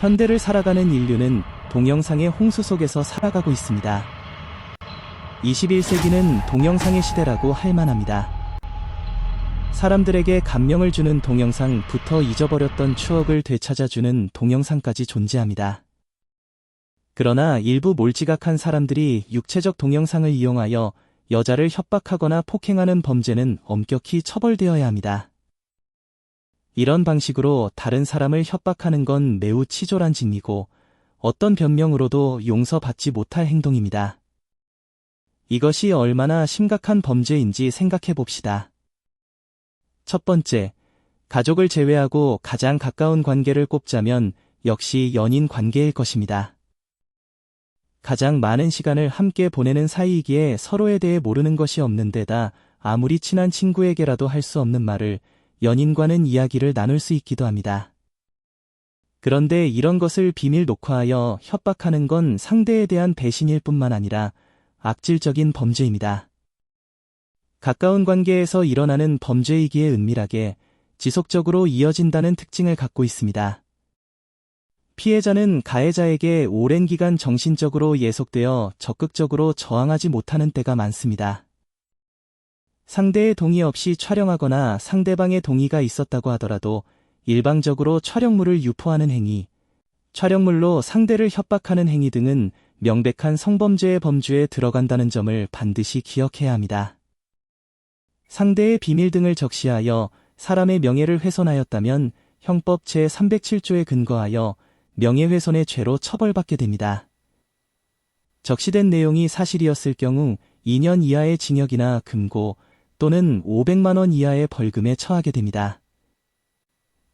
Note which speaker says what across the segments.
Speaker 1: 현대를 살아가는 인류는 동영상의 홍수 속에서 살아가고 있습니다. 21세기는 동영상의 시대라고 할 만합니다. 사람들에게 감명을 주는 동영상부터 잊어버렸던 추억을 되찾아주는 동영상까지 존재합니다. 그러나 일부 몰지각한 사람들이 육체적 동영상을 이용하여 여자를 협박하거나 폭행하는 범죄는 엄격히 처벌되어야 합니다. 이런 방식으로 다른 사람을 협박하는 건 매우 치졸한 짓이고 어떤 변명으로도 용서받지 못할 행동입니다. 이것이 얼마나 심각한 범죄인지 생각해 봅시다. 첫 번째, 가족을 제외하고 가장 가까운 관계를 꼽자면 역시 연인 관계일 것입니다. 가장 많은 시간을 함께 보내는 사이이기에 서로에 대해 모르는 것이 없는 데다 아무리 친한 친구에게라도 할 수 없는 말을 연인과는 이야기를 나눌 수 있기도 합니다. 그런데 이런 것을 비밀 녹화하여 협박하는 건 상대에 대한 배신일 뿐만 아니라 악질적인 범죄입니다. 가까운 관계에서 일어나는 범죄이기에 은밀하게 지속적으로 이어진다는 특징을 갖고 있습니다. 피해자는 가해자에게 오랜 기간 정신적으로 예속되어 적극적으로 저항하지 못하는 때가 많습니다. 상대의 동의 없이 촬영하거나 상대방의 동의가 있었다고 하더라도 일방적으로 촬영물을 유포하는 행위, 촬영물로 상대를 협박하는 행위 등은 명백한 성범죄의 범주에 들어간다는 점을 반드시 기억해야 합니다. 상대의 비밀 등을 적시하여 사람의 명예를 훼손하였다면 형법 제307조에 근거하여 명예훼손의 죄로 처벌받게 됩니다. 적시된 내용이 사실이었을 경우 2년 이하의 징역이나 금고 또는 500만 원 이하의 벌금에 처하게 됩니다.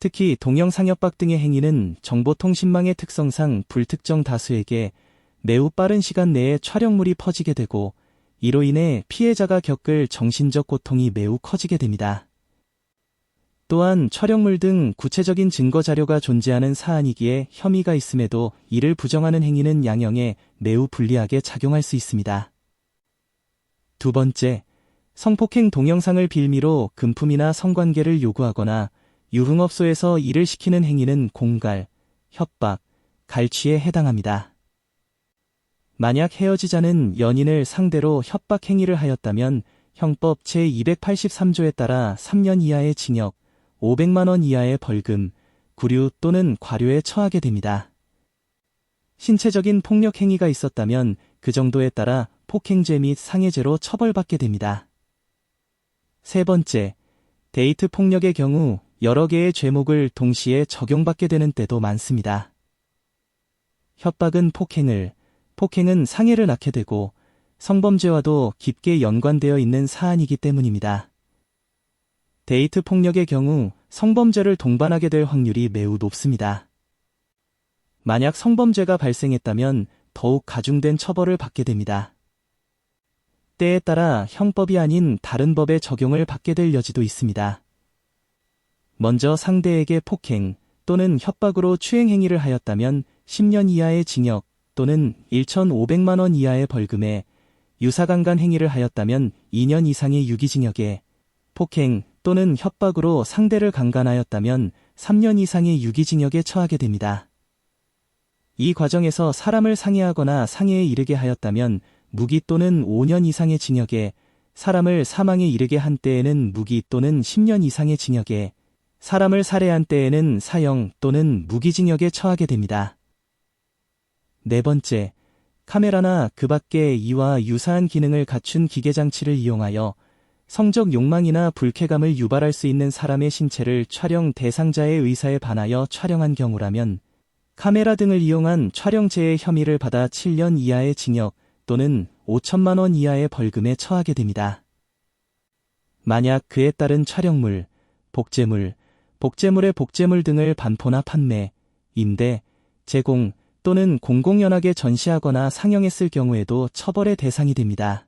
Speaker 1: 특히 동영상 협박 등의 행위는 정보통신망의 특성상 불특정 다수에게 매우 빠른 시간 내에 촬영물이 퍼지게 되고 이로 인해 피해자가 겪을 정신적 고통이 매우 커지게 됩니다. 또한 촬영물 등 구체적인 증거 자료가 존재하는 사안이기에 혐의가 있음에도 이를 부정하는 행위는 양형에 매우 불리하게 작용할 수 있습니다. 두 번째, 성폭행 동영상을 빌미로 금품이나 성관계를 요구하거나 유흥업소에서 일을 시키는 행위는 공갈, 협박, 갈취에 해당합니다. 만약 헤어지자는 연인을 상대로 협박 행위를 하였다면 형법 제283조에 따라 3년 이하의 징역, 500만 원 이하의 벌금, 구류 또는 과료에 처하게 됩니다. 신체적인 폭력 행위가 있었다면 그 정도에 따라 폭행죄 및 상해죄로 처벌받게 됩니다. 세 번째, 데이트 폭력의 경우 여러 개의 죄목을 동시에 적용받게 되는 때도 많습니다. 협박은 폭행을, 폭행은 상해를 낳게 되고 성범죄와도 깊게 연관되어 있는 사안이기 때문입니다. 데이트 폭력의 경우 성범죄를 동반하게 될 확률이 매우 높습니다. 만약 성범죄가 발생했다면 더욱 가중된 처벌을 받게 됩니다. 때에 따라 형법이 아닌 다른 법의 적용을 받게 될 여지도 있습니다. 먼저 상대에게 폭행 또는 협박으로 추행행위를 하였다면 10년 이하의 징역 또는 1,500만 원 이하의 벌금에 유사강간 행위를 하였다면 2년 이상의 유기징역에 폭행 또는 협박으로 상대를 강간하였다면 3년 이상의 유기징역에 처하게 됩니다. 이 과정에서 사람을 상해하거나 상해에 이르게 하였다면 무기 또는 5년 이상의 징역에 사람을 사망에 이르게 한 때에는 무기 또는 10년 이상의 징역에 사람을 살해한 때에는 사형 또는 무기징역에 처하게 됩니다. 네 번째, 카메라나 그 밖에 이와 유사한 기능을 갖춘 기계장치를 이용하여 성적 욕망이나 불쾌감을 유발할 수 있는 사람의 신체를 촬영 대상자의 의사에 반하여 촬영한 경우라면 카메라 등을 이용한 촬영죄의 혐의를 받아 7년 이하의 징역 또는 5천만 원 이하의 벌금에 처하게 됩니다. 만약 그에 따른 촬영물, 복제물, 복제물의 복제물 등을 반포나 판매, 임대, 제공 또는 공공연하게 전시하거나 상영했을 경우에도 처벌의 대상이 됩니다.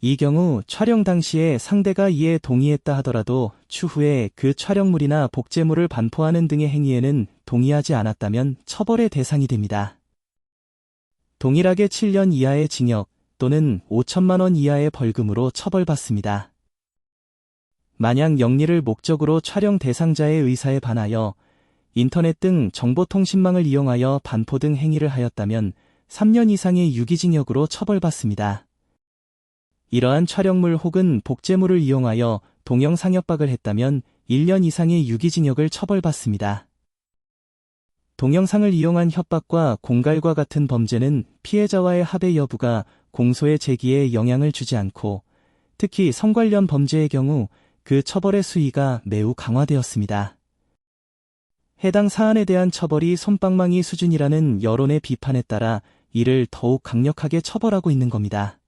Speaker 1: 이 경우 촬영 당시에 상대가 이에 동의했다 하더라도 추후에 그 촬영물이나 복제물을 반포하는 등의 행위에는 동의하지 않았다면 처벌의 대상이 됩니다. 동일하게 7년 이하의 징역 또는 5천만 원 이하의 벌금으로 처벌받습니다. 만약 영리를 목적으로 촬영 대상자의 의사에 반하여 인터넷 등 정보통신망을 이용하여 반포 등 행위를 하였다면 3년 이상의 유기징역으로 처벌받습니다. 이러한 촬영물 혹은 복제물을 이용하여 동영상 협박을 했다면 1년 이상의 유기징역을 처벌받습니다. 동영상을 이용한 협박과 공갈과 같은 범죄는 피해자와의 합의 여부가 공소의 제기에 영향을 주지 않고 특히 성 관련 범죄의 경우 그 처벌의 수위가 매우 강화되었습니다. 해당 사안에 대한 처벌이 솜방망이 수준이라는 여론의 비판에 따라 이를 더욱 강력하게 처벌하고 있는 겁니다.